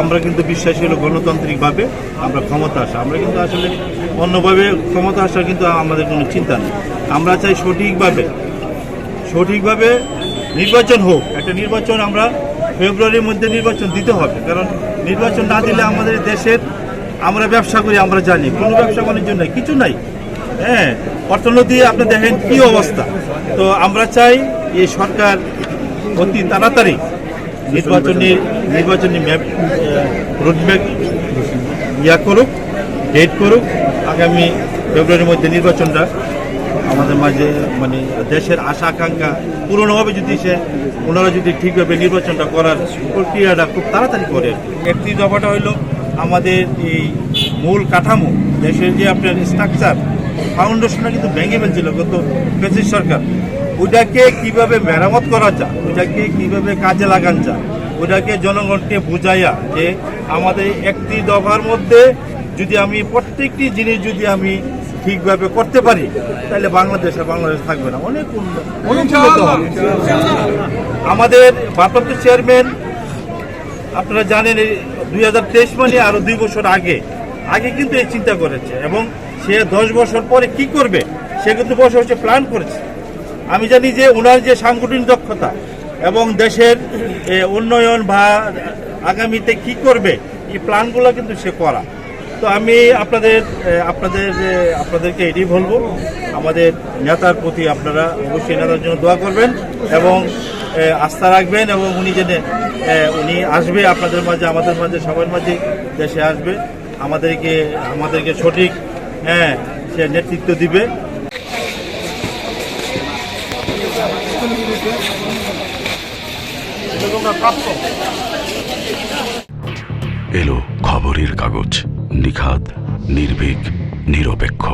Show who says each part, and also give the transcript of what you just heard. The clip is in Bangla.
Speaker 1: আমরা কিন্তু বিশ্বাস হলো গণতান্ত্রিকভাবে আমরা ক্ষমতা আসা। আমরা কিন্তু আসলে অন্যভাবে ক্ষমতা আসার কিন্তু আমাদের কোনো চিন্তা নেই। আমরা চাই সঠিকভাবে সঠিকভাবে নির্বাচন হোক। একটা নির্বাচন আমরা ফেব্রুয়ারির মধ্যে নির্বাচন দিতে হবে। কারণ নির্বাচন না দিলে আমাদের দেশের আমরা ব্যবসা করি, আমরা জানি। কোনো ব্যবসা বাণিজ্য নাই, কিছু নাই। হ্যাঁ অর্থনীতি, আপনি দেখেন কি অবস্থা। তো আমরা চাই এই সরকার অতি তাড়াতাড়ি নির্বাচনী নির্বাচনী ম্যাপ রোডম্যাপ ইয়া করুক ডেট করুক, আগামী ফেব্রুয়ারির মধ্যে নির্বাচনটা আমাদের মাঝে মানে দেশের আশা আকাঙ্ক্ষা পূরণভাবে যদি সে, ওনারা যদি ঠিকভাবে নির্বাচনটা করার প্রক্রিয়াটা খুব তাড়াতাড়ি করে একটি দফাটা হইল আমাদের এই মূল কাঠামো, দেশের যে আপনার স্ট্রাকচার ফাউন্ডেশনটা কিন্তু ভেঙে ফেলছিল গত ফেসিস সরকার। ওইটাকে কীভাবে মেরামত করা যায় ওইটাকে কীভাবে কাজে লাগান যায় ওইটাকে জনগণকে বুঝাইয়া যে আমাদের একটি দফার মধ্যে যদি আমি প্রত্যেকটি জিনিস যদি আমি ঠিকভাবে করতে পারি, তাহলে বাংলাদেশে বাংলাদেশ থাকবে না। অনেক অনেক উন্নত আমাদের ভারপ্রাপ্ত চেয়ারম্যান, আপনারা জানেন দুই হাজার তেইশ মানে আরও দুই বছর আগে আগে কিন্তু এই চিন্তা করেছে এবং সে দশ বছর পরে কি করবে? সে কিন্তু বছর হচ্ছে প্ল্যান করেছে। আমি জানি যে ওনার যে সাংগঠনিক দক্ষতা এবং দেশের উন্নয়ন বা আগামীতে কি করবে এই প্ল্যানগুলো কিন্তু সে করা। তো আমি আপনাদের আপনাদের আপনাদেরকে এটি বলব। আমাদের নেতার প্রতি আপনারা অবশ্যই নেতার জন্য দোয়া করবেন এবং আস্থা রাখবেন এবং উনি এ, উনি আসবে আপনাদের মাঝে আমাদের মাঝে সবার মাঝে দেশে আসবে। আমাদেরকে আমাদেরকে সঠিক হ্যাঁ সে নেতৃত্ব দিবে।
Speaker 2: এলো খবরের কাগজ নিখাদ নির্ভীক নিরপেক্ষ।